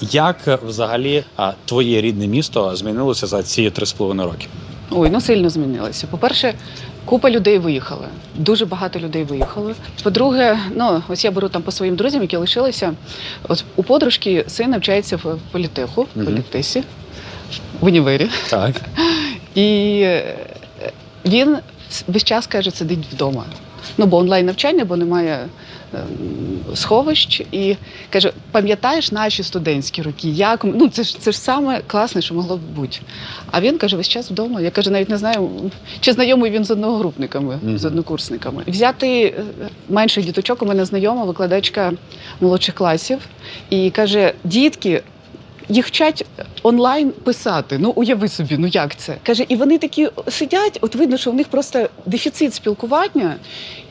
Як е, взагалі твоє рідне місто змінилося за ці три з половиною роки? Ой, ну сильно змінилося. По-перше, купа людей виїхали. Дуже багато людей виїхали. По-друге, ну ось я беру там по своїм друзям, які лишилися. От у подружки син навчається в політеху, в політесі, в універі. Так. І е, він весь час каже, сидить вдома. Ну, бо онлайн навчання, бо немає ем, сховищ. І каже: пам'ятаєш наші студентські роки? Як ну це ж це ж саме класне, що могло б бути. А він каже, весь час вдома. Я каже, навіть не знаю, чи знайомий він з одногрупниками, Мгм. з однокурсниками. Взяти е, менших діточок, у мене знайома викладачка молодших класів, і каже: дітки. Їх вчать онлайн писати. Ну уяви собі, ну як це? Каже, і вони такі сидять, от видно, що в них просто дефіцит спілкування,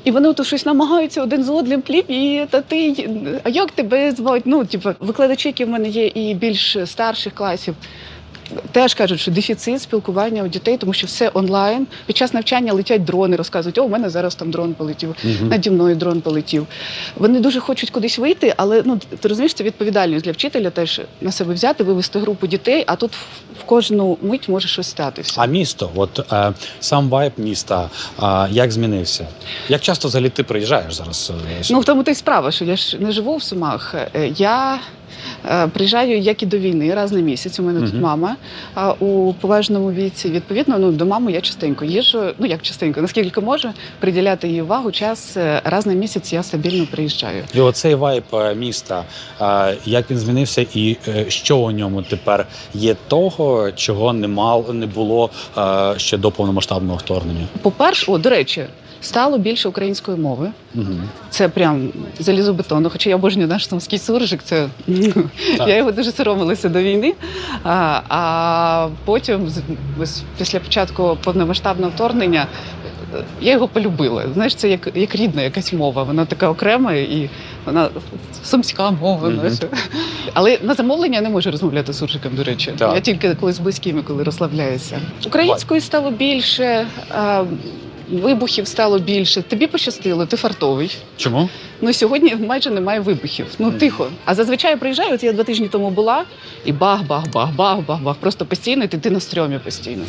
і вони от щось намагаються один з одним пліп, і та ти, а як тебе звати? Ну, типу, викладачі, які в мене є, і більш старших класів. Теж кажуть, що дефіцит спілкування у дітей, тому що все онлайн. Під час навчання летять дрони, розказують, о, у мене зараз там дрон полетів, угу. наді мною дрон полетів. Вони дуже хочуть кудись вийти, але ну ти розумієш, це відповідальність для вчителя теж на себе взяти, вивести групу дітей, а тут в- кожну мить може щось статися. А місто, от е, сам вайб міста, е, як змінився? Як часто взагалі ти приїжджаєш зараз? е, сюди? Ну, в тому то й справа, що я ж не живу в Сумах. Е, Я е, приїжджаю як і до війни, раз на місяць. У мене тут Мгм. мама а у поважному віці. Відповідно, ну до мами я частенько їжджу. Ну як частенько, наскільки можу приділяти їй увагу. Час е, раз на місяць я стабільно приїжджаю. І оцей вайб е, міста, е, як він змінився, і е, що у ньому тепер є того, чого не мал, не було е, ще до повномасштабного вторгнення? По-перше, о, до речі, стало більше української мови. Угу. Це прям залізобетонно. Хоча я обожнюю наш сумський суржик, це я його дуже соромилася до війни. А, а потім, після початку повномасштабного вторгнення, я його полюбила. Знаєш, це як, як рідна якась мова. Вона така окрема і вона сумська мова. Мгм. Наша. Але на замовлення я не можу розмовляти з суржиком, до речі. Так. Я тільки коли з близькими, коли розслабляюся. Української стало більше. А, Вибухів стало більше. Тобі пощастило, ти фартовий. Чому? Ну сьогодні майже немає вибухів. Ну тихо. А зазвичай я приїжджаю. От я два тижні тому була, і бах, бах, бах, бах, бах, бах. Просто постійно і ти, ти на стрьомі постійно.